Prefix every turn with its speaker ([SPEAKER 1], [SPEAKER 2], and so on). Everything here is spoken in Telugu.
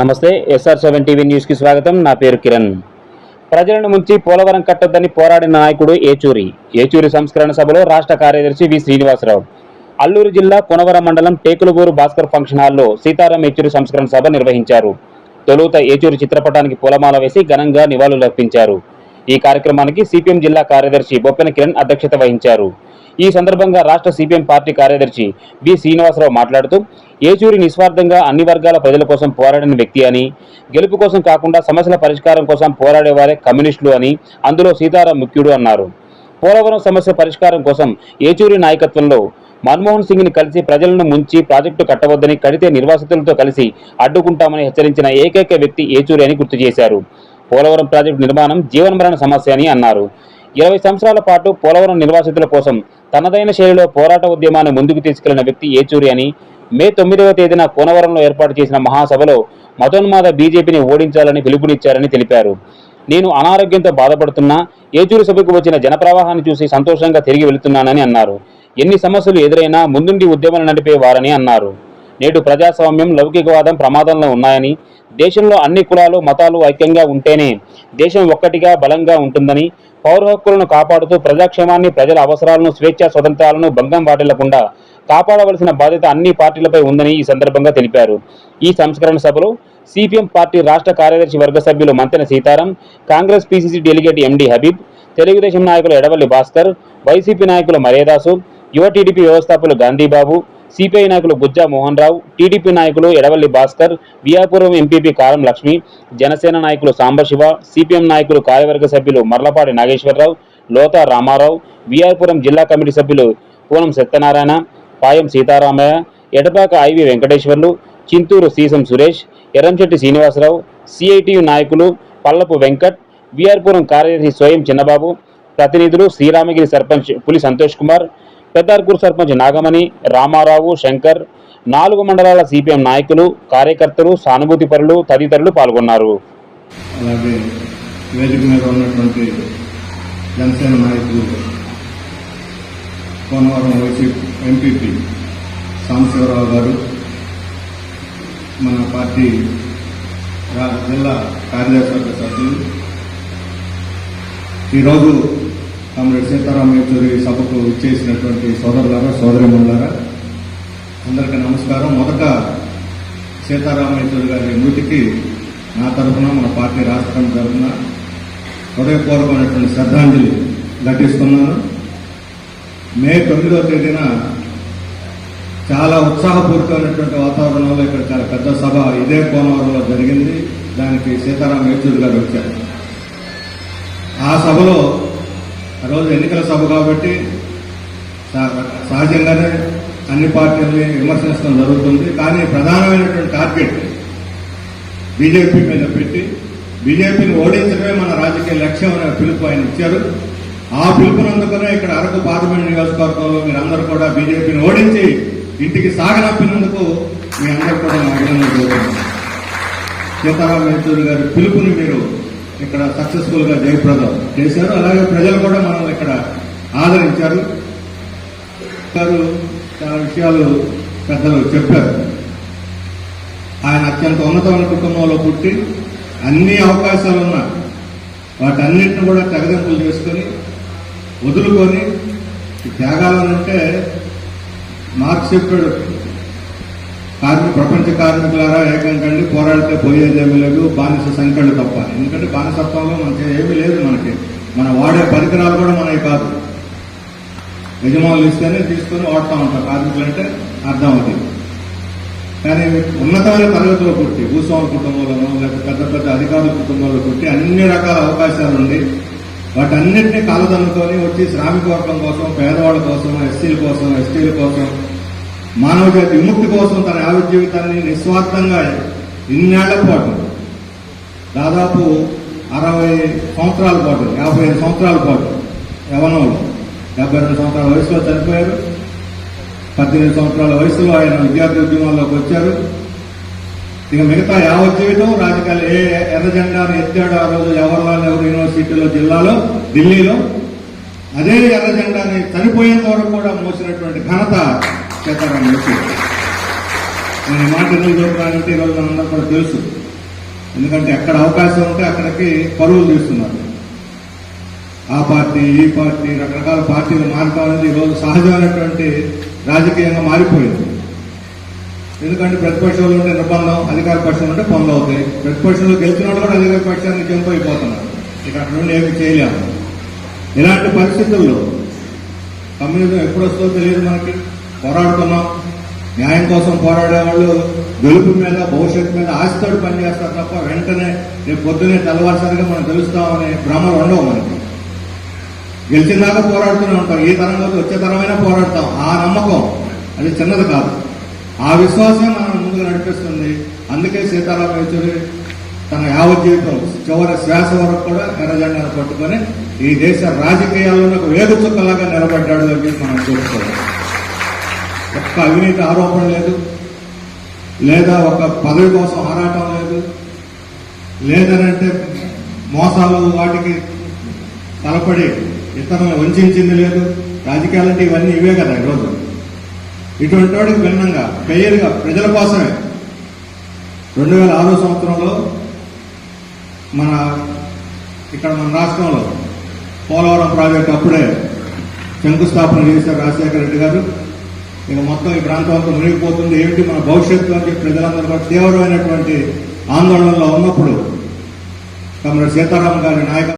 [SPEAKER 1] నమస్తే ఎస్ఆర్ సెవెన్ టీవీ న్యూస్కి స్వాగతం. నా పేరు కిరణ్. ప్రజలను ముంచి పోలవరం కట్టొద్దని పోరాడిన నాయకుడు ఏచూరి. ఏచూరి సంస్కరణ సభలో రాష్ట్ర కార్యదర్శి వి శ్రీనివాసరావు. అల్లూరు జిల్లా కొనవరం మండలం టేకులగూరు భాస్కర్ ఫంక్షన్ హాల్లో సీతారాం ఏచూరి సంస్కరణ సభ నిర్వహించారు. తొలుత ఏచూరి చిత్రపటానికి పూలమాల వేసి ఘనంగా నివాళులర్పించారు. ఈ కార్యక్రమానికి సిపిఎం జిల్లా కార్యదర్శి బొప్పెన కిరణ్ అధ్యక్షత వహించారు. ఈ సందర్భంగా రాష్ట్ర సిపిఎం పార్టీ కార్యదర్శి బి శ్రీనివాసరావు మాట్లాడుతూ ఏచూరి నిస్వార్థంగా అన్ని వర్గాల ప్రజల కోసం పోరాడిన వ్యక్తి అని గెలుపు కోసం కాకుండా సమస్యల పరిష్కారం కోసం పోరాడేవారే కమ్యూనిస్టులు అని అందులో సీతారాం ముఖ్యుడు అన్నారు. పోలవరం సమస్య పరిష్కారం కోసం ఏచూరి నాయకత్వంలో మన్మోహన్ సింగ్ని కలిసి ప్రజలను ముంచి ప్రాజెక్టు కట్టవద్దని కడితే నిర్వాసితులతో కలిసి అడ్డుకుంటామని హెచ్చరించిన ఏకైక వ్యక్తి ఏచూరి అని గుర్తు చేశారు. పోలవరం ప్రాజెక్టు నిర్మాణం జీవనమరణ సమస్య అని అన్నారు. ఇరవై సంవత్సరాల పాటు పోలవరం నిర్వాసితుల కోసం తనదైన శైలిలో పోరాట ఉద్యమాన్ని ముందుకు తీసుకెళ్ళిన వ్యక్తి ఏచూరి అని మే తొమ్మిదవ తేదీన కోనవరంలో ఏర్పాటు చేసిన మహాసభలో మతోన్మాద బీజేపీని ఓడించాలని పిలుపునిచ్చారని తెలిపారు. నేను అనారోగ్యంతో బాధపడుతున్నా ఏచూరు సభకు వచ్చిన జనప్రవాహాన్ని చూసి సంతోషంగా తిరిగి వెళుతున్నానని అన్నారు. ఎన్ని సమస్యలు ఎదురైనా ముందుండి ఉద్యమాలు నడిపేవారని అన్నారు. నేడు ప్రజాస్వామ్యం లౌకికవాదం ప్రమాదంలో ఉన్నాయని దేశంలో అన్ని కులాలు మతాలు ఐక్యంగా ఉంటేనే దేశం ఒక్కటిగా బలంగా ఉంటుందని పౌర హక్కులను కాపాడుతూ ప్రజాక్షేమాన్ని ప్రజల అవసరాలను స్వేచ్ఛా స్వతంత్రాలను భంగం వాటిల్లకుండా కాపాడవలసిన బాధ్యత అన్ని పార్టీలపై ఉందని ఈ సందర్భంగా తెలిపారు. ఈ సంస్కరణ సభలో సిపిఎం పార్టీ రాష్ట్ర కార్యదర్శి వర్గ సభ్యులు Manthena Sitaram Congress PCC delegate MD Habib Telugu Desam నాయకులు ఎడవల్లి భాస్కర్ వైసీపీ నాయకులు మర్యాదాసు యువ టీడీపీ వ్యవస్థాపకులు గాంధీబాబు సిపిఐ నాయకులు బుజ్జా మోహన్ రావు టీడీపీ నాయకులు ఎడవల్లి భాస్కర్ వియాపురం ఎంపీపీ కారం లక్ష్మి జనసేన నాయకులు సాంబశివ సిపిఎం నాయకులు కార్యవర్గ సభ్యులు మర్లపాటి నాగేశ్వరరావు లోతా రామారావు విఆర్పురం జిల్లా కమిటీ సభ్యులు Poonam Satyanarayana Payam Seetharamaiah Edapaka I V Venkateswarlu Chinturu Seesam Suresh Erramsetti Srinivasarao CITU నాయకులు పల్లపు వెంకట్ విఆర్పురం కార్యదర్శి స్వయం చిన్నబాబు ప్రతినిధులు శ్రీరామగిరి సర్పంచ్ పులి సంతోష్ కుమార్ పెద్దార్కూరు సర్పంచ్ నాగమణి రామారావు శంకర్ నాలుగు మండలాల సిపిఎం నాయకులు కార్యకర్తలు సానుభూతి పరులు తదితరులు పాల్గొన్నారు.
[SPEAKER 2] అలాగే వేదిక మీద ఉన్నటువంటి జనసేన నాయకులు కోనవరం వైసీపీ ఎంపీపీ సాంబశివరావు గారు మన పార్టీ జిల్లా కార్యదర్శి సభ్యులు. ఈరోజు కామ్రేడ్ సీతారాం యేచూరి సభకు ఇచ్చేసినటువంటి సోదరులారా సోదరిమణులారా అందరికీ నమస్కారం. మొదట సీతారాం యేచూరి గారి మృతికి నా తరఫున మన పార్టీ రాష్ట్రం తరఫున హృదయపూర్వకమైనటువంటి శ్రద్ధాంజలి ఘటిస్తున్నాను. మే తొమ్మిదవ తేదీన చాలా ఉత్సాహపూరితమైనటువంటి వాతావరణంలో ఇక్కడ చాలా పెద్ద సభ ఇదే కోనవరంలో జరిగింది. దానికి సీతారాం యేచూరి గారు వచ్చారు. ఆ సభలో ఆ రోజు ఎన్నికల సభ కాబట్టి సహ- సహజంగానే అన్ని పార్టీలని విమర్శించడం జరుగుతుంది. కానీ ప్రధానమైనటువంటి టార్గెట్ బీజేపీ మీద పెట్టి బీజేపీని ఓడించడమే మన రాజకీయ లక్ష్యం అనే పిలుపు ఆయన ఇచ్చారు. ఆ పిలుపునందుకునే ఇక్కడ అరకు పార్లమెంట్ నియోజకవర్గంలో మీరందరూ కూడా బీజేపీని ఓడించి ఇంటికి సాగనంపినందుకు మీ అందరూ కూడా మా అభినందన కోరుతున్నాను సీతారాం యేచూరి గారి పిలుపుని మీరు ఇక్కడ సక్సెస్ఫుల్గా జయప్రదం చేశారు. అలాగే ప్రజలు కూడా మనల్ని ఇక్కడ ఆదరించారు. గారు చాలా విషయాలు పెద్దలు చెప్పారు. ఆయన అత్యంత ఉన్నతమైన కుటుంబంలో పుట్టి అన్ని అవకాశాలు ఉన్నా వాటన్నిటిని కూడా తెగదింపులు చేసుకొని వదులుకొని త్యాగాలనంటే మార్క్స్ చెప్పాడు. కార్మిక ప్రపంచ కార్మికులారా ఏకంకండి పోరాడితే పోయేదేమీ లేదు బానిస సంఖ్యలు తప్ప. ఎందుకంటే బానిసత్వంలో మనకి ఏమీ లేదు మనకి. మన వాడే పరికరాలు కూడా మనవి కాదు. యజమానులు ఇస్తేనే తీసుకొని వాడుతూ ఉంటాం కార్మికులు అంటే అర్థం అవుతుంది కానీ ఉన్నతమైన తరగతిలో పుట్టి భూస్వామి కుటుంబంలోనో లేకపోతే పెద్ద పెద్ద అధికారుల కుటుంబంలో పుట్టి అన్ని రకాల అవకాశాలు ఉండి వాటన్నిటినీ కాలదన్నుకొని వచ్చి శ్రామిక వర్గం కోసం పేదవాళ్ళ కోసం ఎస్సీల కోసం ఎస్టీల కోసం మానవ జాతి విముక్తి కోసం తన యావత్ జీవితాన్ని నిస్వార్థంగా ఇన్నేళ్ళ పాటు దాదాపు అరవై సంవత్సరాల పాటు యాభై ఐదు సంవత్సరాల పాటు యవనంలో డెబ్బై రెండు సంవత్సరాల వయసులో చనిపోయారు. పద్దెనిమిది సంవత్సరాల వయసులో ఆయన విద్యార్థి ఉద్యమాల్లోకి వచ్చారు. ఇక మిగతా యావత్ జీవితం రాజకీయాలు ఏ ఎర్ర జెండాను ఎత్తాడు ఆ రోజు జవహర్లాల్ నెహ్రూ యూనివర్సిటీలో జిల్లాలో ఢిల్లీలో అదే ఎర్ర జెండాని చనిపోయేంత వరకు కూడా మోసినటువంటి ఘనత సీతారాం యేచూరి నేను ఈ మాట ఎందుకు చెప్తున్నానంటే ఈరోజు మనందరూ కూడా తెలుసు. ఎందుకంటే ఎక్కడ అవకాశం ఉంటే అక్కడికి పరువులు తీస్తున్నారు. ఆ పార్టీ ఈ పార్టీ రకరకాల పార్టీలు మారటం అనేది ఈరోజు సహజమైనటువంటి రాజకీయంగా మారిపోయింది. ఎందుకంటే ప్రతిపక్షంలో ఉంటే నిర్బంధం అధికార పక్షంలో ఉంటే పనులు అవుతాయి. ప్రతిపక్షంలో గెలిచిన వాళ్ళు కూడా అధికార పక్షానికి జంప్ అయిపోతున్నారు ఇక అక్కడ నుండి ఏమి చేయలేము. ఇలాంటి పరిస్థితుల్లో కమ్యూనిజం ఎప్పుడు వస్తుందో తెలియదు మనకి. పోరాడుతున్నాం. న్యాయం కోసం పోరాడే వాళ్ళు గెలుపు మీద భవిష్యత్తు మీద ఆశతోడు పనిచేస్తారు తప్ప వెంటనే రేపు పొద్దునే తెల్లవారుసరిగా మనం తెలుస్తామనే భ్రమలు ఉండవు మనకి. గెలిచిందాక పోరాడుతూనే ఉంటాం. ఈ తరం కాదు వచ్చే తరమైనా పోరాడతాం. ఆ నమ్మకం అది చిన్నది కాదు. ఆ విశ్వాసం మనం ముందుకు నడిపిస్తుంది. అందుకే సీతారాం యేచూరి తన యావత్ జీవితం చివరి శ్వాస వరకు కూడా ఎర్రజెండాను పట్టుకొని ఈ దేశ రాజకీయాల్లో ఒక వేగు చుక్కలాగా నిలబడ్డాడు అని మనం చూసుకోవాలి ఒక్క అవినీతి ఆరోపణ లేదు. లేదా ఒక పదవి కోసం ఆరాటం లేదు. లేదనంటే మోసాలు వాటికి తలపడి ఇతరులను వంచింది లేదు. రాజకీయాలంటే ఇవన్నీ ఇవే కదా ఈరోజు. ఇటువంటి వాడికి భిన్నంగా పేరుగా ప్రజల కోసమే. రెండు వేల ఆరో సంవత్సరంలో మన ఇక్కడ మన రాష్ట్రంలో పోలవరం ప్రాజెక్టు అప్పుడే శంకుస్థాపన చేశారు రాజశేఖర రెడ్డి గారు. ఇక మొత్తం ఈ ప్రాంతం అంతా మునిగిపోతుంది. ఏమిటి మన భవిష్యత్తు అని చెప్పి ప్రజలందరూ కూడా తీవ్రమైనటువంటి ఆందోళనలో ఉన్నప్పుడు తమ సీతారాం గారి నాయక